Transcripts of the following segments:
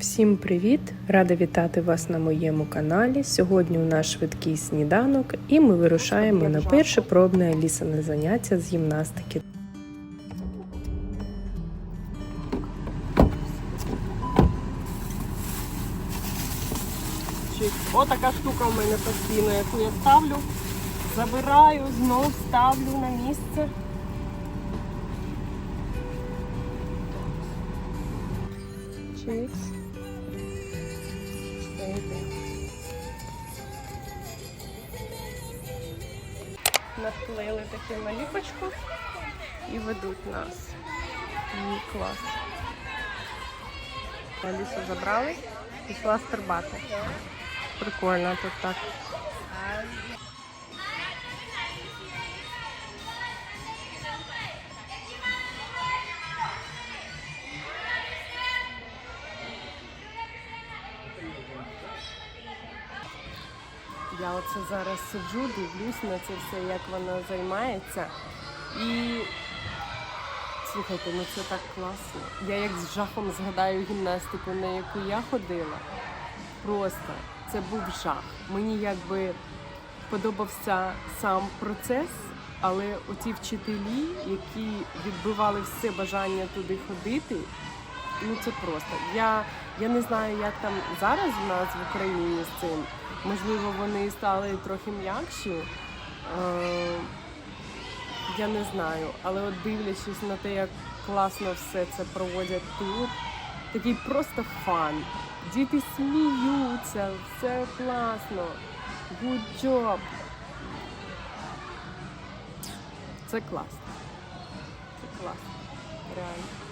Всім привіт! Рада вітати вас на моєму каналі. Сьогодні у нас швидкий сніданок, і ми вирушаємо на перше пробне лісане заняття з гімнастики. Чик. Отака штука в мене постійно, яку я ставлю, забираю, знов ставлю на місце. Чикс. Наклеїли таку наліпочку і ведуть нас. Ні, клас. Алісу забрали, пішла стрибати. Прикольно тут так. Оце зараз сиджу, дивлюсь на це все, як вона займається. І слухайте, ну це так класно. Я як з жахом згадаю гімнастику, на яку я ходила. Просто це був жах. Мені якби подобався сам процес, але оті вчителі, які відбивали все бажання туди ходити, ну це просто. Я, я не знаю, як там зараз у нас в Україні з цим. Можливо, вони стали трохи м'якші. Е, я не знаю, але от дивлячись на те, як класно все це проводять тут, такий просто фан. Діти сміються, все класно. Good job. Це класно. Це класно. Реально.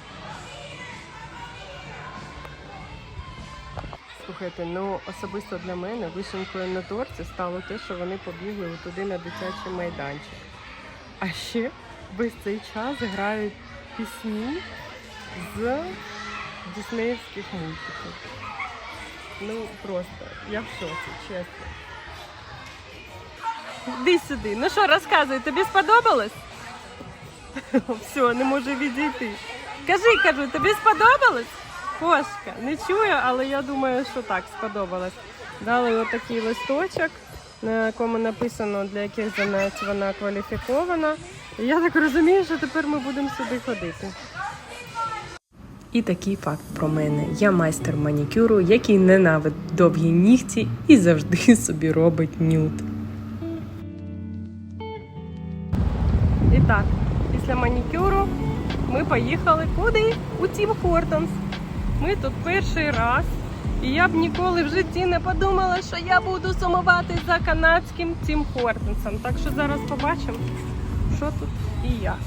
Слухайте, ну особисто для мене вишенкою на торті стало те, що вони побігли туди на дитячий майданчик. А ще весь цей час грають пісні з диснеївських мультиків. Ну просто, я в шоці, чесно. Іди сюди. Ну що, розказуй, тобі сподобалось? Все, не можу відійти. Кажи, кажу, тобі сподобалось? Кошка, не чую, але я думаю, що так сподобалось. Дали отакий листочок, на якому написано, для яких занять вона кваліфікована. І я так розумію, що тепер ми будемо сюди ходити. І такий факт про мене. Я майстер манікюру, який ненавидить довгі нігті і завжди собі робить нюд. І так, після манікюру ми поїхали куди? У Тім Хортонс. Ми тут перший раз. І я б ніколи в житті не подумала, що я буду сумувати за канадським Тім Хортонсом. Так що зараз побачимо, що тут і як.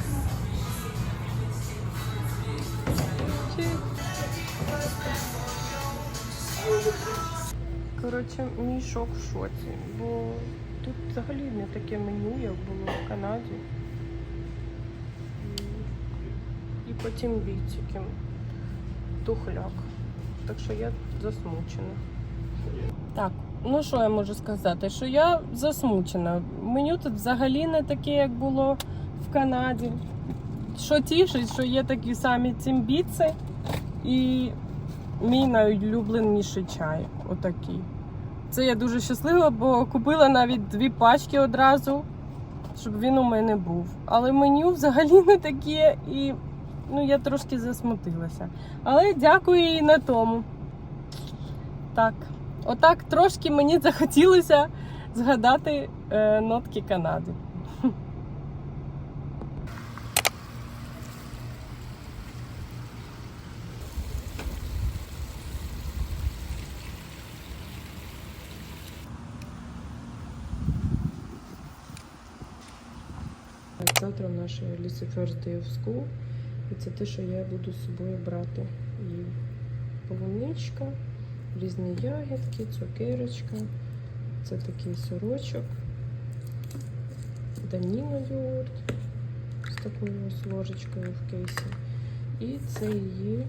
Коротше, мій шок в шоці, бо тут взагалі не таке меню, як було в Канаді. І потім бійціким тухляк. Так що я засмучена. Так, ну що я можу сказати? Що я засмучена. Меню тут взагалі не таке, як було в Канаді. Що тішить, що є такі самі цимбіци і мій найулюбленіший чай. Отакий. Це я дуже щаслива, бо купила навіть дві пачки одразу, щоб він у мене був. Але меню взагалі не таке, і ну, я трошки засмутилася. Але дякую їй на тому. Так, отак трошки мені захотілося згадати е, нотки Канади. Завтра в нашій First Day of School. І це те, що я буду з собою брати. І полуничка, різні ягідки, цукерочка. Це такий сирочок, даніно йогурт з такою ось ложечкою в кейсі. І це її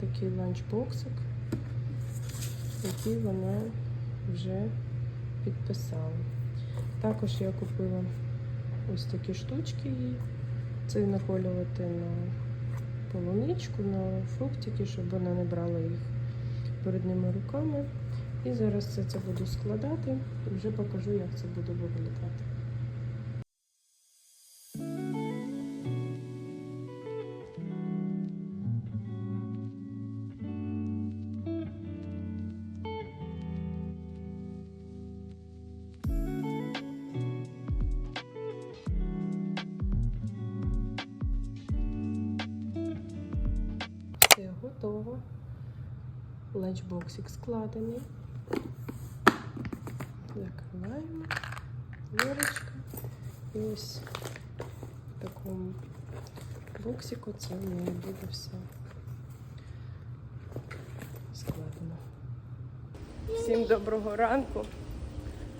такий ланчбоксик, який вона вже підписала. Також я купила ось такі штучки їй. Це наколювати на полуничку, на фруктики, щоб вона не брала їх передніми руками. І зараз все це буду складати і вже покажу, як це буде виглядати. Закриваємо. Вірочка. І ось в такому боксику це в неї буде все складено. Всім доброго ранку.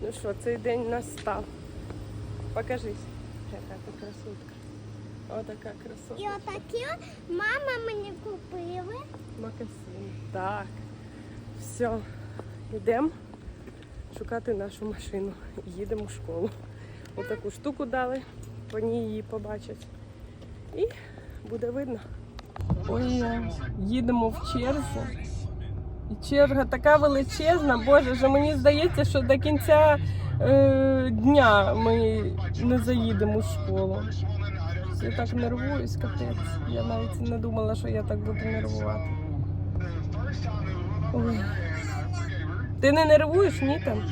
Ну що, цей день настав. Покажись, яка ти красотка. Отака красотка. І отакі мама мені купила. Макасин. Так. Все. Йдемо шукати нашу машину. Їдемо в школу. Отаку штуку дали, по ній її побачать. І буде видно. Ой, їдемо в черзі. І черга така величезна, боже, що мені здається, що до кінця е, дня ми не заїдемо в школу. Я так нервуюсь, капець. Я навіть не думала, що я так буду нервувати. Ой. Ти не нервуєш, ні там?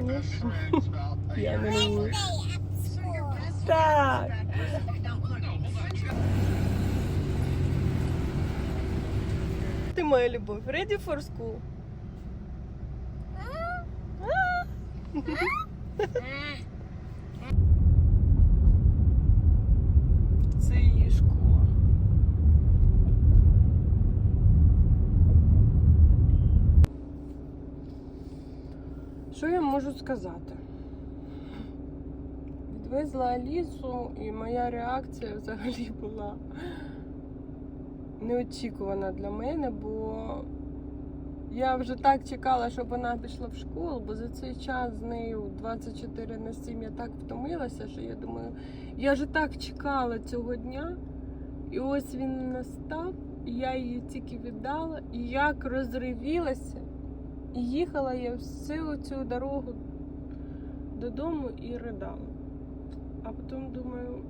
Ні? Я нервую. Так. Ти моя любов. Ready for school? Це Можу сказати? Відвезла Алісу, і моя реакція взагалі була неочікувана для мене, бо я вже так чекала, щоб вона пішла в школу, бо за цей час з нею 24 на 7 я так втомилася, що я думаю, я ж так чекала цього дня, і ось він настав, і я її тільки віддала, і як розривілася. І їхала я всю цю дорогу додому і ридала. А потім думаю,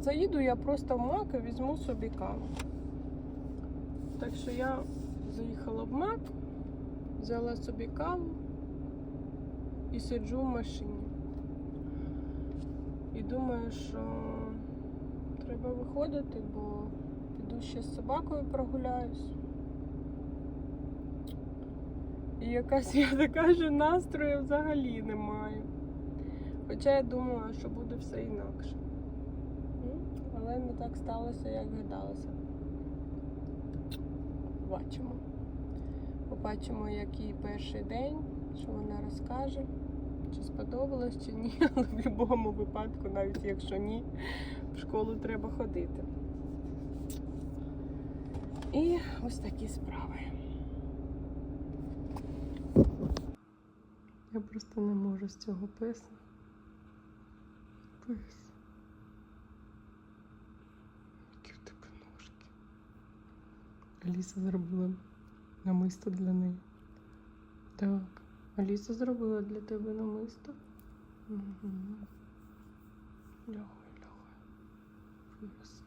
заїду я просто в Мак і візьму собі каву. Так що я заїхала в Мак, взяла собі каву і сиджу в машині. І думаю, що треба виходити, бо піду ще з собакою прогуляюсь. І якась я така, що настрою взагалі немає. Хоча я думала, що буде все інакше. Але не так сталося, як гадалося. Побачимо. Побачимо, який перший день, що вона розкаже, чи сподобалось, чи ні. Але в будь-якому випадку, навіть якщо ні, в школу треба ходити. І ось такі справи. Я просто не можу з цього писа. Пис. Які в тебе ножки. Аліса зробила намисто для неї. Так. Аліса зробила для тебе намисто. Угу. Лягай, лягай. Писик.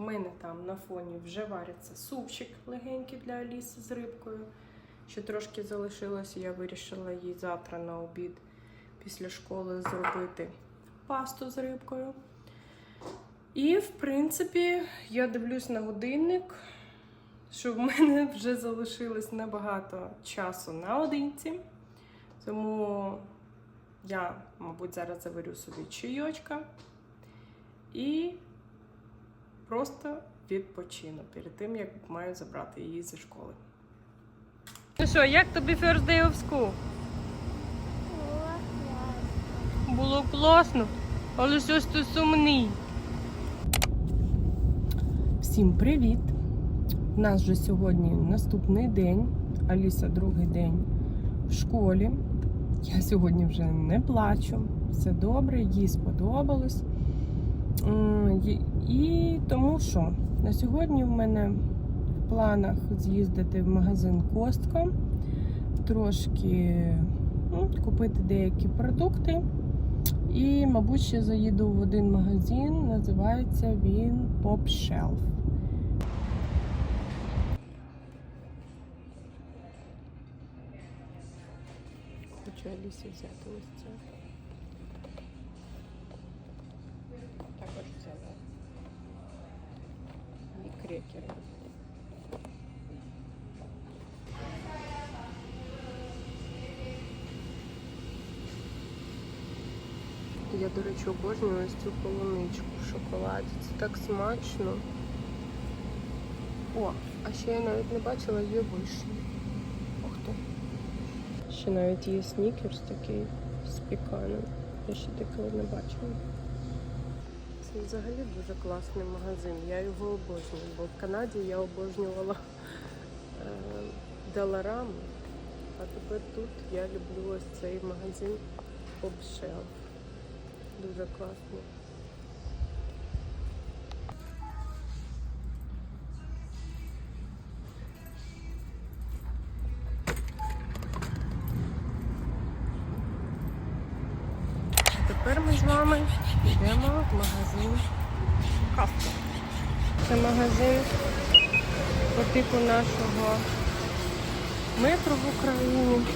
У мене там на фоні вже вариться супчик легенький для Аліси з рибкою. Ще трошки залишилося, я вирішила їй завтра на обід після школи зробити пасту з рибкою. І, в принципі, я дивлюсь на годинник, що в мене вже залишилось небагато часу наодинці. Тому я, мабуть, зараз заварю собі чайочка і просто відпочину перед тим, як маю забрати її зі школи. Ну що, як тобі First Day of School? Було класно, але щось ти сумний. Всім привіт! У нас вже сьогодні наступний день. Аліса другий день в школі. Я сьогодні вже не плачу. Все добре, їй сподобалось. І тому що на сьогодні в мене в планах з'їздити в магазин Костко, трошки ну, купити деякі продукти. І, мабуть, ще заїду в один магазин, називається він Pop Shelf. Хочу Алісі взяти ось це. Речі, обожнюю ось цю полуничку в шоколаді. Це так смачно. О, а ще я навіть не бачила є вишні. Ух ти. Ще навіть є снікерс такий з піканом. Я ще такого не бачила. Це взагалі дуже класний магазин. Я його обожнюю, бо в Канаді я обожнювала е. А тепер тут я люблю ось цей магазин Pop Shelf. Дуже класно. Тепер ми з вами йдемо в магазин Кавка. Це магазин по типу нашого метро в Україні.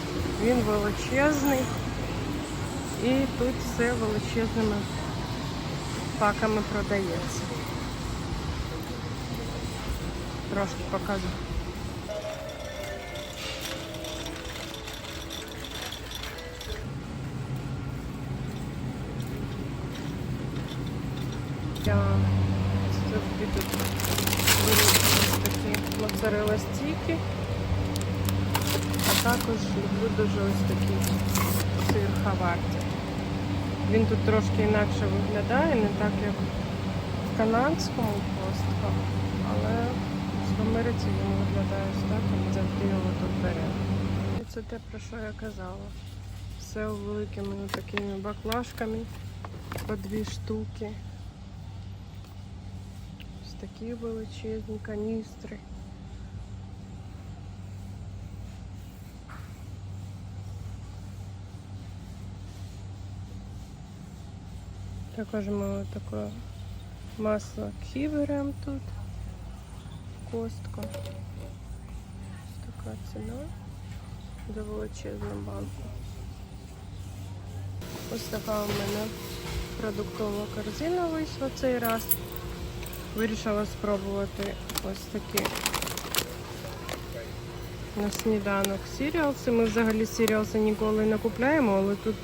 Він величезний. І тут все величезними паками продається. Трошки покажу. Тут ось такі моцарелла стіки, а також люблю дуже ось такий сир хаварті. Він тут трошки інакше виглядає, не так як в канадському костку, але в Америці він виглядає ось так, і завжди його тут беремо. І це те, про що я казала. Все великими такими баклажками по дві штуки. Ось такі величезні каністри. Також ми таке масло кі беремо тут. Костка. Ось така ціна за величезну банку. Ось така у мене продуктова корзина вийшла цей раз. Вирішила спробувати ось такі на сніданок сіріалси. Ми взагалі сіріалси ніколи не купляємо, але тут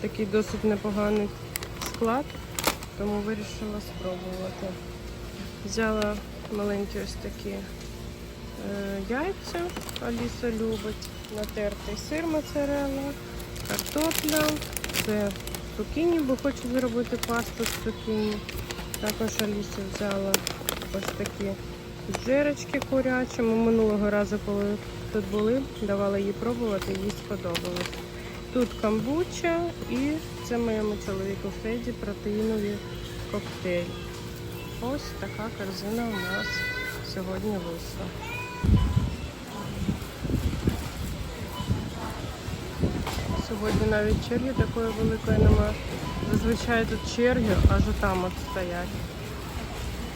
такий досить непоганий склад, тому вирішила спробувати. Взяла маленькі ось такі е, яйця, Аліса любить, натертий сир моцарелла, картопля, це цукіні, бо хочу зробити пасту з цукіні. Також Аліса взяла ось такі джерочки курячі. Ми минулого разу, коли тут були, давала їй пробувати, їй сподобалось. Тут камбуча і це моєму чоловіку Фреді протеїнові коктейль. Ось така корзина у нас сьогодні вийшла. Сьогодні навіть черги такої великої немає. Зазвичай тут черги аж там от стоять.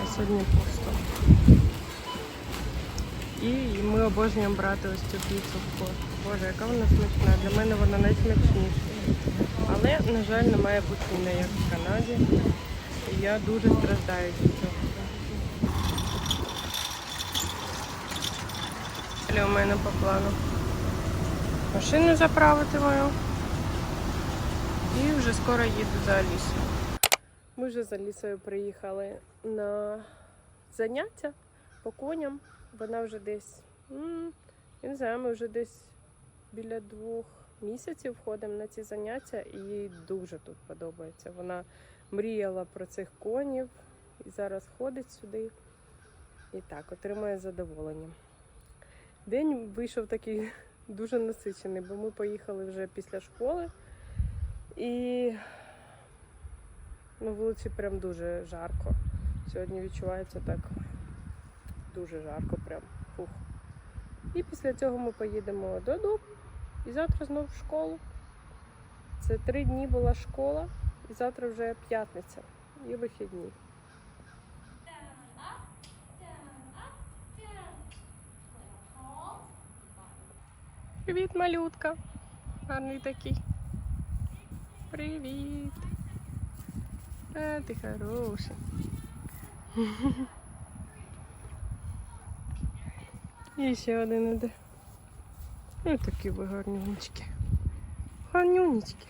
А сьогодні пусто. І ми обожнюємо брати ось цю піцу в кошт. Боже, яка вона смачна. Для мене вона найсмачніша. Але, на жаль, немає бутіна, як в Канаді. І я дуже страждаю від цього. Далі у мене по плану машину заправити мою. І вже скоро їду за Алісою. Ми вже з Алісою приїхали на заняття по коням. Вона вже десь, Я не знаю, ми вже десь біля двох місяців ходимо на ці заняття, і їй дуже тут подобається. Вона мріяла про цих конів і зараз ходить сюди і так, отримує задоволення. День вийшов такий дуже насичений, бо ми поїхали вже після школи і на вулиці прям дуже жарко. Сьогодні відчувається так дуже жарко, прям фух. І після цього ми поїдемо додому і завтра знову в школу. Це три дні була школа, і завтра вже п'ятниця і вихідні. Привіт, малютка. Гарний такий. Привіт. А, ти хороший. І ще один іде. Ось такі ви гарнюнечки. Гарнюнечки.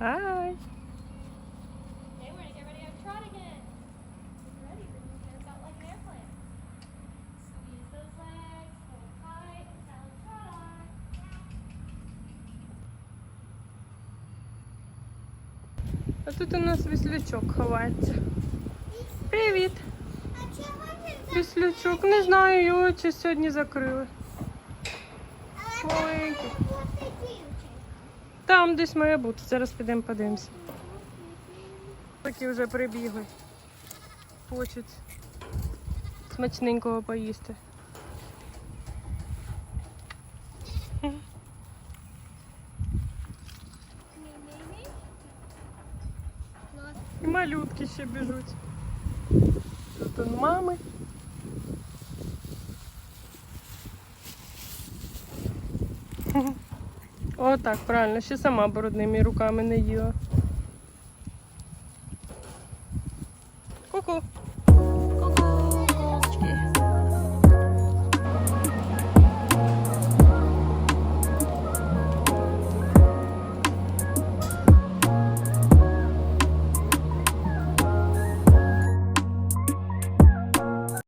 Ай. А тут у нас віслючок ховається. Привіт! Віслючок, не знаю, його чи сьогодні закрили. Маленький. Там десь має бути. Зараз підемо подивимося. Такі вже прибігли. Хочуть смачненького поїсти. І малютки ще біжуть. Тут он мами. О, так, правильно, ще сама брудними руками не їла.